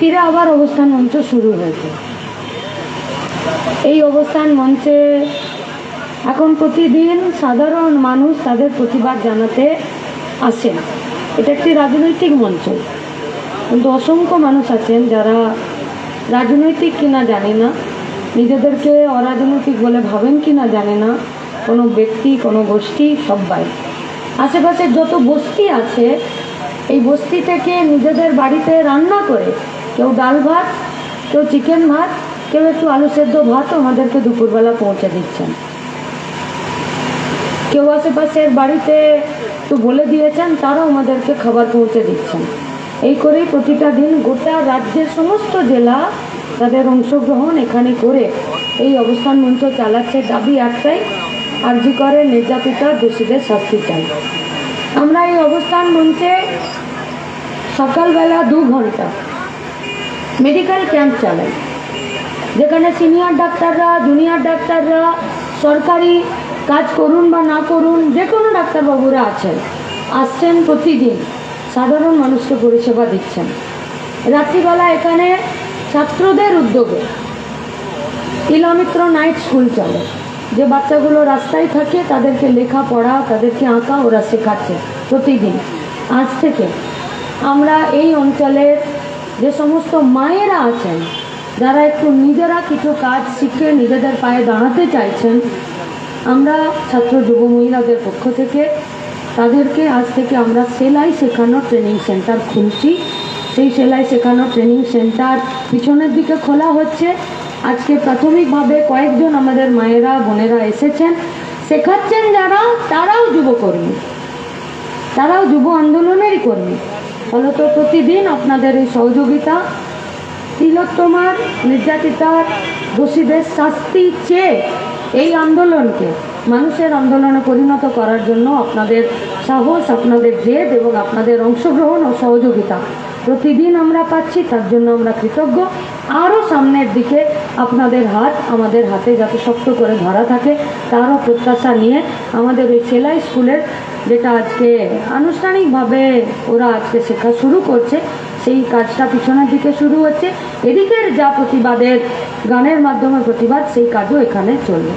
ফিরে আবার অবস্থান মঞ্চ শুরু হয়েছে। এই অবস্থান মঞ্চে এখন প্রতিদিন সাধারণ মানুষ তাদের প্রতিবাদ জানাতে আসেন। এটা একটি রাজনৈতিক মঞ্চ। কিন্তু অসংখ্য মানুষ আছেন যারা রাজনৈতিক কিনা জানে না, নিজেদেরকে অরাজনৈতিক বলে ভাবেন কিনা জানে না, কোনো ব্যক্তি, কোনো গোষ্ঠী, সবাই। আশেপাশে যত বস্তি আছে, এই বস্তি থেকে নিজেদের বাড়িতে রান্না করে কেউ ডাল ভাত, কেউ চিকেন ভাত, কেউ একটু আলু সেদ্ধ ভাতও আমাদেরকে দুপুরবেলা পৌঁছে দিচ্ছেন। কেউ আশেপাশের বাড়িতে একটু বলে দিয়েছেন, তারাও আমাদেরকে খাবার পৌঁছে দিচ্ছেন। এই করেই প্রতিটা দিন গোটা রাজ্যের সমস্ত জেলা তাদের অংশগ্রহণ এখানে করে এই অবস্থান মঞ্চ চালাচ্ছে দাবি একটাই, আর্জি করে নির্যাতিতা দোষীদের শাস্তি চাই। আমরা এই অবস্থান মঞ্চে সকালবেলা দু ঘণ্টা মেডিকেল ক্যাম্প চালাই। যেখানে সিনিয়র ডাক্তাররা জুনিয়র ডাক্তাররা সরকারি কাজ করুন বা না করুন, যে কোনো ডাক্তারবাবুরা আছেন, আসছেন প্রতিদিন, সাধারণ মানুষকে পরিষেবা দিচ্ছেন। রাত্রিবেলা এখানে ছাত্রদের উদ্যোগে ইলামিত্র নাইট স্কুল চলে, যে বাচ্চাগুলো রাস্তায় থাকে, তাদেরকে লেখাপড়া তাদেরকে আঁকা, ওরা শেখাচ্ছে প্রতিদিন। আজ থেকে আমরা এই অঞ্চলের যে সমস্ত মায়েরা আছেন, যারা একটু নিজেরা কিছু কাজ শিখে নিজেদের পায়ে দাঁড়াতে চাইছেন, আমরা ছাত্র যুব মহিলাদের পক্ষ থেকে তাদেরকে আজ থেকে আমরা সেলাই শেখানোর ট্রেনিং সেন্টার খুলছি। সেই সেলাই শেখানোর ট্রেনিং সেন্টার পিছনের দিকে খোলা হচ্ছে। আজকে প্রাথমিকভাবে কয়েকজন আমাদের মায়েরা, বোনেরা এসেছেন। শেখাচ্ছেন যারা, তারাও যুবকর্মী। তারাও যুব আন্দোলনেরই কর্মী। ফলত প্রতিদিন আপনাদের এই সহযোগিতা, তিলোত্তমার নির্যাতিতার দোষীদের শাস্তি চেয়ে এই আন্দোলনকে, মানুষের আন্দোলনে পরিণত করার জন্য আপনাদের সাহস, আপনাদের জেদ এবং আপনাদের অংশগ্রহণ ও সহযোগিতা। প্রতিদিন আমরা পাচ্ছি, তার জন্য আমরা কৃতজ্ঞ। আরও সামনের দিকে আপনাদের হাত, আমাদের হাতে যাতে শক্ত করে ধরা থাকে, তারও প্রত্যাশা নিয়ে আমাদের ওই সেলাই স্কুলের যেটা আজকে আনুষ্ঠানিকভাবে ওরা আজকে শেখা শুরু করছে, সেই কাজটা পিছনের দিকে শুরু হচ্ছে। এদিকের যা প্রতিবাদের গানের মাধ্যমে প্রতিবাদ, সেই কাজও এখানে চলবে।